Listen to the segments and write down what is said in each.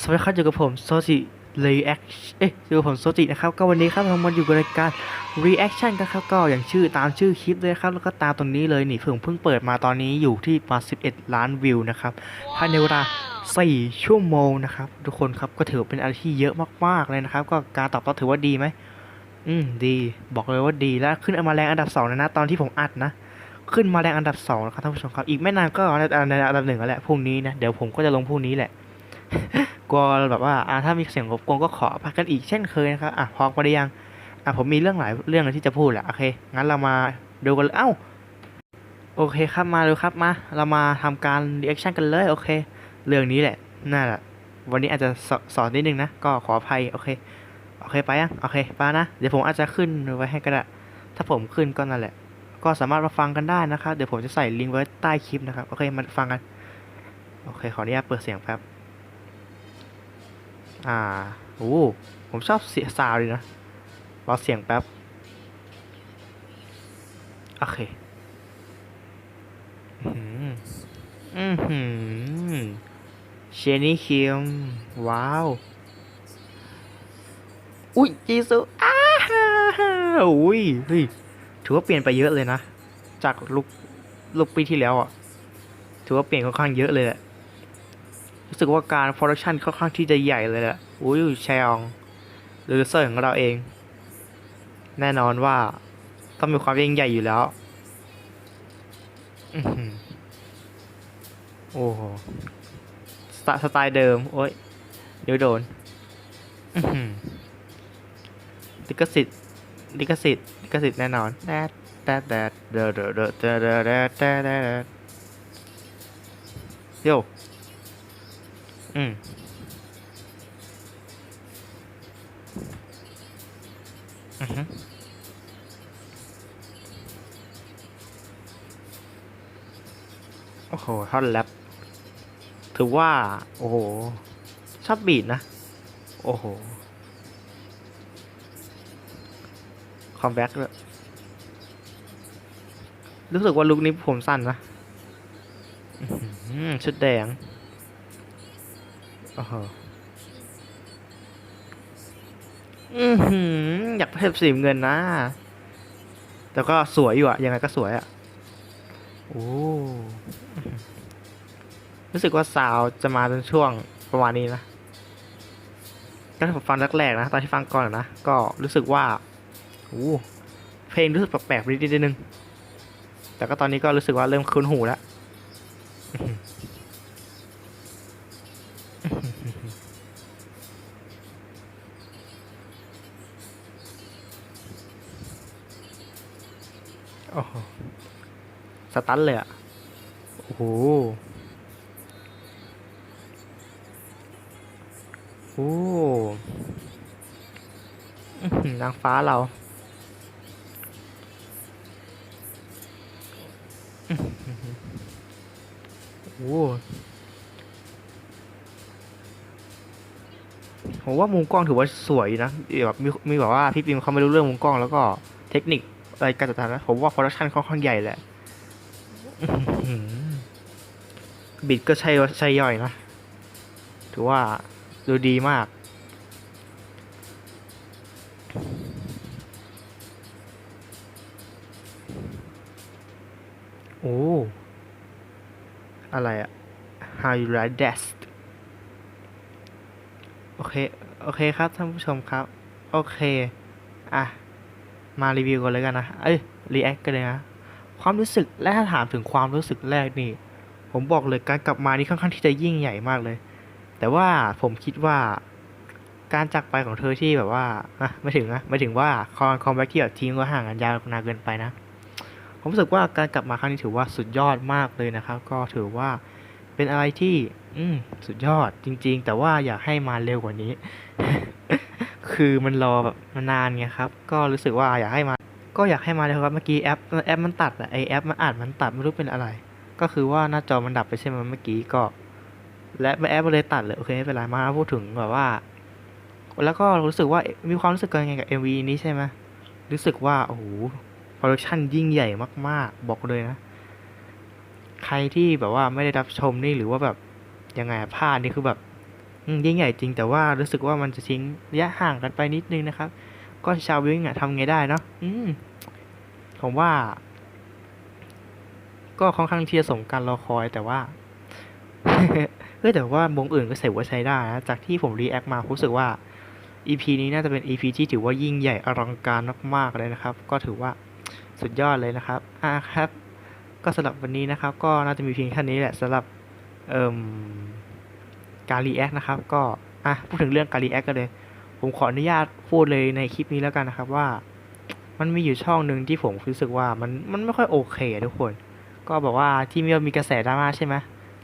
สวัสดีครับอยู่กับผมโซจิ react เอ๊ะอยู่กับผมโซจินะครับ ก็วันนี้ครับเรามาอยู่กับรายการ reaction กันครับ ก็อย่างชื่อตามชื่อคลิปเลยครับ แล้วก็ตามตรงนี้เลยนี่เพิ่งเพิ่งเปิดมาตอนนี้อยู่ที่ประมาณ11 ล้านวิวนะครับภายในเวลา 4 ชั่วโมงนะครับ ทุกคนครับก็ถือเป็นอะไรที่เยอะมากๆเลยนะครับ ก็การตอบรับถือว่าดีไหม อืมดี บอกเลยว่าดีแล้วขึ้นมาแรงอันดับ2นะนะตอนที่ผมอัดนะขึ้นมาแรงอันดับสองนะครับท่านผู้ชมครับอีกไม่นานก็ในในอันดับหนึ่งแล้วแหละพรุ่งนี้นะเดี๋ยวผมก็จะลงพรุ่งนี้แหละ กลัวแบบว่าอ่าถ้ามีเสียงรบกวนก็ขอพักกันอีกเช่นเคยนะครับอะพร้อมกันหรือยังอะผมมีเรื่องหลายเรื่องเลยที่จะพูดแหละโอเค งั้นเรามาดูกันเลยเอ้าโอเคครับมาเลยครับมา เรามาทำการรีแอคชั่นกันเลยโอเค เรื่องนี้แหละน่าแหละวันนี้อาจจะสสอนนิดนึงนะ ก็ขออภัยโอเคโอเคไปยังโอเคไปนะ เดี๋ยวผมอาจจะขึ้นไว้ให้ก็ได้ถ้าผมขึ้นก็นั่นแหละ ก็สามารถมาฟังกันได้นะครับเดี๋ยวผมจะใส่ลิงก์ไว้ใต้คลิปนะครับ โอเคมาฟังกัน โอเค ขออนุญาตเปิดเสียงแป๊บ อ่าโอ้ผมชอบเสียงซาวด์เลยนะรอเสียงแป๊บ โอเค อือหืออือหือเชนี่คิม ว้าว อุ้ยจีซูอ้าอุ้ยเฮ้ยถือว่าเปลี่ยนไปเยอะเลยนะ จากลุกลุกปีที่แล้วอะ ถือว่าเปลี่ยนค่อนข้างเยอะเลยแหละ รู้สึกว่าการโปรดักชันค่อนข้างที่จะใหญ่เลยแหละอุ้ยแชองหรือเซอร์ของเราเอง แน่นอนว่าต้องมีความยิ่งใหญ่อยู่แล้วอื้อหือโอ้โหสไตล์สไตล์เดิม โอ้ยเดี๋ยวโดนอื้อหือลิขสิทธิ์ลิขสิทธิ์ลิขสิทธิ์แน่นอนแดดแดดแดดเดอเดอเดอเดอเดอเดอเดอเดอโย อืมอือฮึโอ้โหท่อนแรปถือว่า โอ้โห ชอบบีดนะ โอ้โห คอมแบ็กเลยรู้สึกว่าลุคนี้ผมสั้นนะอื้อหือชุดแดง โอ้โหอือหืออยากเพิ่มสีเงินนะ แต่ก็สวยอยู่อะยังไงก็สวยอะโอ้รู้สึกว่าซาวจะมาในช่วงประมาณนี้นะก็ผมฟังแรกๆนะ ตอนที่ฟังก่อนนะ ก็รู้สึกว่าโอ้เพลงรู้สึกแปลกๆนิดนึง แต่ก็ตอนนี้ก็รู้สึกว่าเริ่มคุ้นหูแล้ว โอ้โหสตันเลยอะ โอ้โหโอ้อื้อหือนางฟ้าเราโอ้ผมว่ามุมกล้องถือว่าสวยนะแบบมีมีแบบว่าพี่ปิมเขาไม่รู้เรื่องมุมกล้องแล้วก็เทคนิค อะไรการจัดทำนะผมว่าโปรดักชันค่อนข้างใหญ่แหละอื้อหือบิดก็ใช่ใช่ย่อยนะ ถือว่าดูดีมาก โอ้ อะไรอะ How you like that โอเค โอเคครับท่านผู้ชมครับ โอเค อะ มารีวิวกันเลยกันนะ เอ้ย รีแอคกันเลยนะ ความรู้สึกและถ้าถามถึงความรู้สึกแรกนี่ ผมบอกเลยการกลับมานี่ค่อนข้างที่จะยิ่งใหญ่มากเลย แต่ว่าผมคิดว่า การจากไปของเธอที่แบบว่าอะไม่ถึงนะไม่ถึงว่าคอนคอมแบ็กที่แบบทิ้งก็ห่างกันยาวนานเกินไปนะ ผมรู้สึกว่าการกลับมาครั้งนี้ถือว่าสุดยอดมากเลยนะครับ ก็ถือว่าเป็นอะไรที่ อืสุดยอดจริง ๆ แต่ว่าอยากให้มาเร็วกว่านี้ คือมันรอแบบมานานไงครับ ก็รู้สึกว่าอยากให้มา ก็อยากให้มาเลยครับ เมื่อกี้แอปแอปมันตัดอะไอแอปมันอัดมันตัดไม่รู้เป็นอะไร ก็คือว่าหน้าจอมันดับไปใช่ไหมเมื่อกี้ก็ และแอปมันเลยตัดเลยโอเคไม่เป็นไรมาพูดถึงแบบว่า แล้วก็รู้สึกว่ามีความรู้สึกยังไงกับ MV นี้ใช่ไหมรู้สึกว่าโอ้โหโปรดักชันยิ่งใหญ่มาก ๆ บอกเลยนะ ใครที่แบบว่าไม่ได้รับชมนี่หรือว่าแบบยังไงพลาดนี่คือแบบ ยิ่งใหญ่จริงแต่ว่ารู้สึกว่ามันจะทิ้งระยะห่างกันไปนิดนึงนะครับ ก็ชาววิ่งอะทำไงได้เนาะอืมผมว่า ก็ค่อนข้างที่จะสมการรอคอยแต่ว่าเฮ้ยแต่ว่าวงอื่นก็เสร็จว่าใช้ได้นะจากที่ผมรีแอคมาผมรู้สึกว่า EP นี้น่าจะเป็น EP ที่ถือว่ายิ่งใหญ่อลังการมากๆเลยนะครับ ก็ถือว่าสุดยอดเลยนะครับอ่าครับ ก็สำหรับวันนี้นะครับ ก็น่าจะมีเพียงแค่นี้แหละสำหรับเอ่ม การรีแอคนะครับ ก็อะพูดถึงเรื่องการรีแอคกันเลย ผมขออนุญาตพูดเลยในคลิปนี้แล้วกันนะครับว่า มันมีอยู่ช่องหนึ่งที่ผมรู้สึกว่ามันมันไม่ค่อยโอเคอะทุกคน ก็บอกว่าที่มีมีกระแสดราม่าใช่ไหม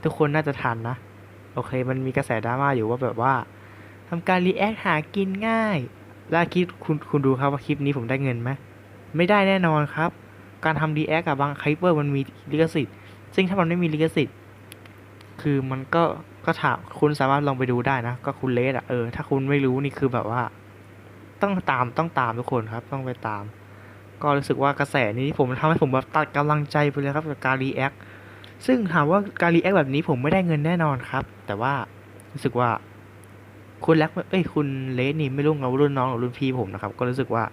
ทุกคนน่าจะทันนะ โอเค มันมีกระแสดราม่าอยู่ว่าแบบว่าทำการรีแอคหากินง่าย แล้วคิดคุณคุณดูครับว่าคลิปนี้ผมได้เงินไหมไม่ได้แน่นอนครับ การทำรีแอคกับบางคลิปเปอร์มันมีลิขสิทธิ์ ซึ่งถ้ามันไม่มีลิขสิทธิ์ คือมันก็ ก็ถามคุณสามารถลองไปดูได้นะ ก็คุณเลสอะเออ ถ้าคุณไม่รู้นี่คือแบบว่า ต้องตามต้องตามทุกคนครับ ต้องไปตาม ก็รู้สึกว่ากระแสนี้ผมทำให้ผมแบบตัดกำลังใจไปเลยครับกับการรีแอคซึ่งถามว่าการรีแอคแบบนี้ผมไม่ได้เงินแน่นอนครับ แต่ว่ารู้สึกว่า คุณแล็กเอ้ยคุณเลสนี่ไม่รุ่งกับรุ่นน้องหรือรุ่นพี่ผมนะครับ ก็รู้สึกว่า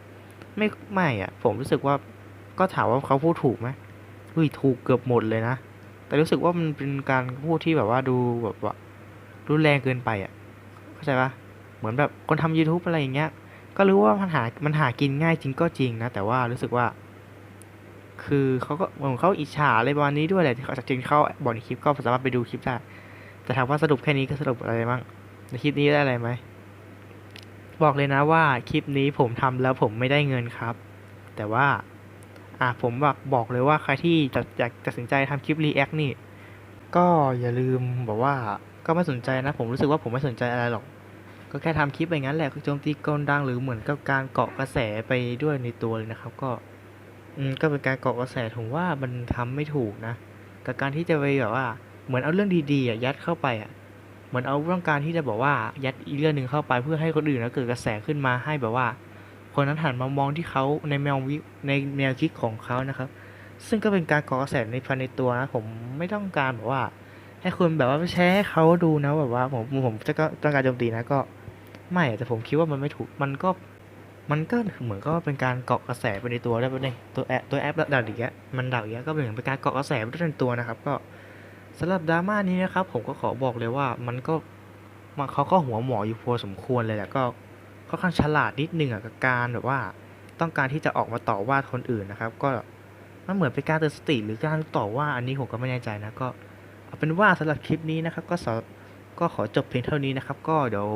ไม่ไม่อะผมรู้สึกว่า ก็ถามว่าเขาพูดถูกไหมอุ้ยถูกเกือบหมดเลยนะ แต่รู้สึกว่ามันเป็นการพูดที่แบบว่าดูแบบว่ารุนแรงเกินไปอะเข้าใจปะเหมือนแบบคนทำ YouTube อะไรอย่างเงี้ย ก็รู้ว่ามันหามันหากินง่ายจริงก็จริงนะ แต่ว่ารู้สึกว่า คือเขาก็เหมือนเขาอิจฉาอะไรประมาณนี้ด้วยแหละที่เขาจริงเขาบอกในคลิปก็สามารถไปดูคลิปได้ แต่ถามว่าสรุปแค่นี้ก็สรุปอะไรบ้างในคลิปนี้ได้อะไรไหมบอกเลยนะว่าคลิปนี้ผมทำแล้วผมไม่ได้เงินครับ แต่ว่า อะผมบอกบอกเลยว่าใครที่จะอยากตัดสินใจทำคลิปรีแอคนี่ ก็อย่าลืมบอกว่าก็ไม่สนใจนะ ผมรู้สึกว่าผมไม่สนใจอะไรหรอก ก็แค่ทำคลิปไปงั้นแหละโจมตีกลดังหรือเหมือนกับการเกาะกระแสไปด้วยในตัวเลยนะครับ ก็อืมก็เป็นการเกาะกระแสผมว่ามันทำไม่ถูกนะ กับการที่จะไปแบบว่าเหมือนเอาเรื่องดีๆอะยัดเข้าไปอะเหมือนเอาเรื่องการที่จะบอกว่ายัดอีกเรื่องหนึ่งเข้าไปเพื่อให้คนอื่นแล้วเกิดกระแสขึ้นมาให้แบบว่า คนนั้นหันมามองที่เขาในแนววิในแนวคิดของเขานะครับ ซึ่งก็เป็นการก่อกระแสในภายในตัวนะผมไม่ต้องการแบบว่า ให้คนแบบว่าไปแชร์ให้เขาดูนะแบบว่าผมผมจะก็ต้องการโจมตีนะก็ไม่อะแต่ผมคิดว่ามันไม่ถูกมันก็มันก็เหมือนก็เป็นการเกาะกระแสไปในตัวได้ไปในตัวแอปตัวแอปดักอีกแล้วมันดักอีกแล้วก็เหมือนเป็นการเกาะกระแสไปในตัวนะครับ ก็สำหรับดราม่านี้นะครับ ผมก็ขอบอกเลยว่ามันก็มันเขาก็หัวหมออยู่พอสมควรเลยแหละก็ ค่อนข้างฉลาดนิดนึงอะกับการแบบว่าต้องการที่จะออกมาต่อว่าคนอื่นนะครับ ก็มันเหมือนเป็นการเตือนสติหรือการต่อว่าอันนี้ผมก็ไม่แน่ใจนะก็เอาเป็นว่าสำหรับคลิปนี้นะครับ ก็สก็ขอจบเพียงเท่านี้นะครับ ก็เดี๋ยว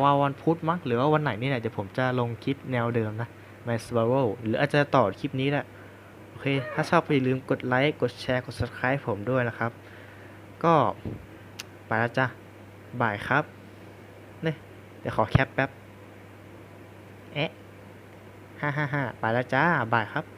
ว่าวันพุธมั้งหรือว่าวันไหนนี่แหละเดี๋ยวผมจะลงคลิปแนวเดิมนะ My Survival หรืออาจจะต่อคลิปนี้แหละโอเค ถ้าชอบอย่าลืมกดไลค์กดแชร์กด subscribe ผมด้วยนะครับ ก็ไปแล้วจ้ะบ่ายครับเนี่ยเดี๋ยวขอแคปแป๊บ เอ๊ะ ฮ่าฮ่าฮ่าไปแล้วจ้าบายครับ